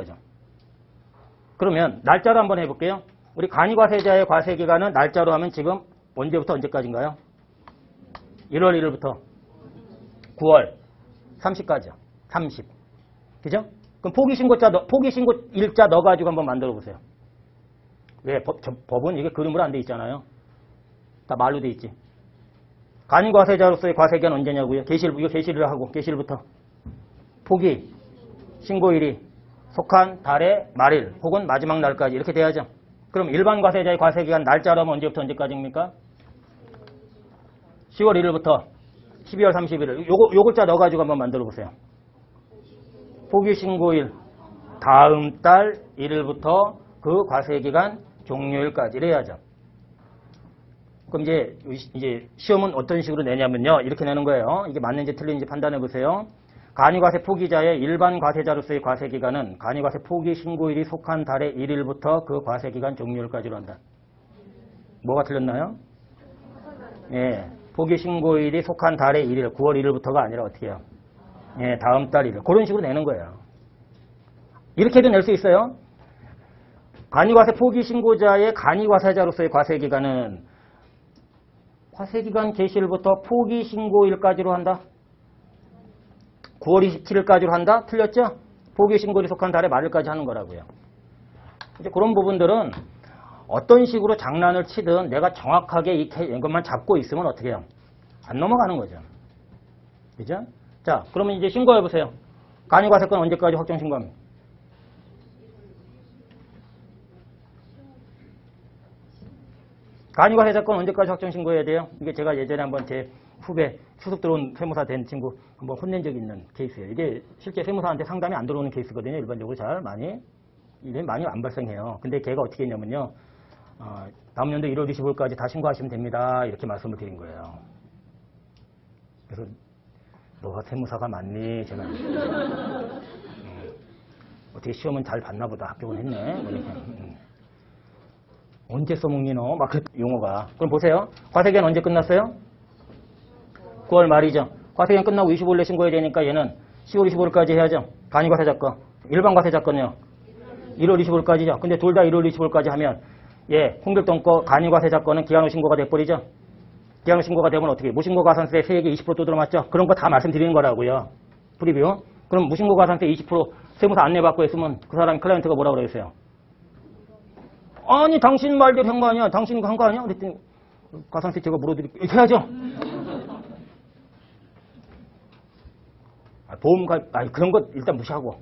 거죠. 그러면 날짜로 한번 해볼게요. 우리 간이과세자의 과세기간은 날짜로 하면 지금 언제부터 언제까지인가요? 1월 1일부터 9월 30까지요. 30. 그죠? 그럼 포기신고자, 넣- 포기신고 일자 넣어가지고 한번 만들어 보세요. 왜? 법, 저- 법은 이게 그림으로 안 돼 있잖아요. 다 말로 돼 있지. 간과세자로서의 과세기간 언제냐고요? 게실, 이거 게실을 하고, 게실부터. 포기, 신고일이 속한 달의 말일 혹은 마지막 날까지 이렇게 돼야죠. 그럼 일반 과세자의 과세기간 날짜로 하면 언제부터 언제까지입니까? 10월 1일부터 12월 31일. 요거, 요 글자 넣어가지고 한번 만들어 보세요. 포기 신고일 다음 달 1일부터 그 과세기간 종료일까지 이래야죠. 그럼 이제 이제 시험은 어떤 식으로 내냐면요. 이렇게 내는 거예요. 이게 맞는지 틀린지 판단해 보세요. 간이과세 포기자의 일반 과세자로서의 과세기간은 간이과세 포기 신고일이 속한 달의 1일부터 그 과세기간 종료일까지로 한다. 뭐가 틀렸나요? 예. 포기 신고일이 속한 달의 1일, 9월 1일부터가 아니라 어떻게 해요? 예, 다음 달 1일. 그런 식으로 내는 거예요. 이렇게도 낼 수 있어요. 간이과세 포기 신고자의 간이과세자로서의 과세기간은 과세기간 개시일부터 포기 신고일까지로 한다. 9월 27일까지로 한다? 틀렸죠? 포기 신고일이 속한 달의 말일까지 하는 거라고요. 이제 그런 부분들은 어떤 식으로 장난을 치든 내가 정확하게 이 캐- 이것만 잡고 있으면 어떻게 해요? 안 넘어가는 거죠. 그죠? 자, 그러면 이제 신고해 보세요. 간이과세권 언제까지 확정 신고합니까? 간이과세자권 언제까지 확정 신고해야 돼요? 이게 제가 예전에 한번 제 후배 수습 들어온 세무사 된 친구 한번 혼낸 적이 있는 케이스예요. 이게 실제 세무사한테 상담이 안 들어오는 케이스거든요. 일반적으로 잘 많이 이게 많이 안 발생해요. 근데 걔가 어떻게 했냐면요. 어, 다음 연도 1월 25일까지 다 신고하시면 됩니다. 이렇게 말씀을 드린 거예요. 그래서 너가 세무사가 맞니? 제가 음, 어떻게 시험은 잘 봤나 보다 합격은 했네. 뭐. 음. 언제 써먹니 너? 막 그 용어가. 그럼 보세요. 과세기간 언제 끝났어요? 9월 말이죠. 과세기간 끝나고 25일에 신고해야 되니까 얘는 10월 25일까지 해야죠. 간이과세자권. 일반 과세자권요. 1월 25일까지죠. 근데 둘 다 1월 25일까지 하면 예, 홍길동 거 간이 과세자권은 기한 후 신고가 돼버리죠. 기한 후 신고가 되면 어떻게 무신고 가산세 세액이 20%또 들어맞죠? 그런 거 다 말씀드리는 거라고요. 프리뷰. 그럼 무신고 가산세 20% 세무사 안내받고 했으면 그 사람 클라이언트가 뭐라 그러겠어요? 아니 당신 말대로 한 거 아니야. 당신 한 거 아니야? 그랬더니 가산세 제가 물어드릴게요. 이렇게 해야죠. 보험가 아니 그런 것 일단 무시하고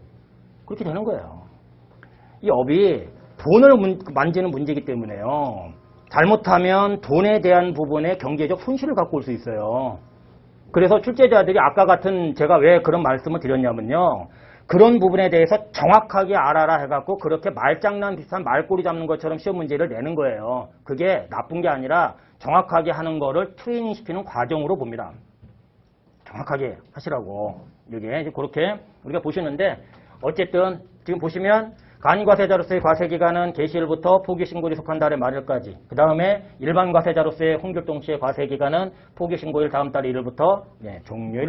그렇게 되는 거예요. 이 업이 돈을 문- 만지는 문제이기 때문에요. 잘못하면 돈에 대한 부분에 경제적 손실을 갖고 올 수 있어요. 그래서 출제자들이 아까 같은 제가 왜 그런 말씀을 드렸냐면요. 그런 부분에 대해서 정확하게 알아라 해갖고 그렇게 말장난 비슷한 말꼬리 잡는 것처럼 시험 문제를 내는 거예요. 그게 나쁜 게 아니라 정확하게 하는 거를 트레이닝 시키는 과정으로 봅니다. 정확하게 하시라고. 이게 이제 그렇게 우리가 보시는데 어쨌든 지금 보시면 간이 과세자로서의 과세기간은 개시일부터 포기신고일이 속한 달의 말일까지 그 다음에 일반 과세자로서의 홍길동 씨의 과세기간은 포기신고일 다음 달 1일부터 네, 종료일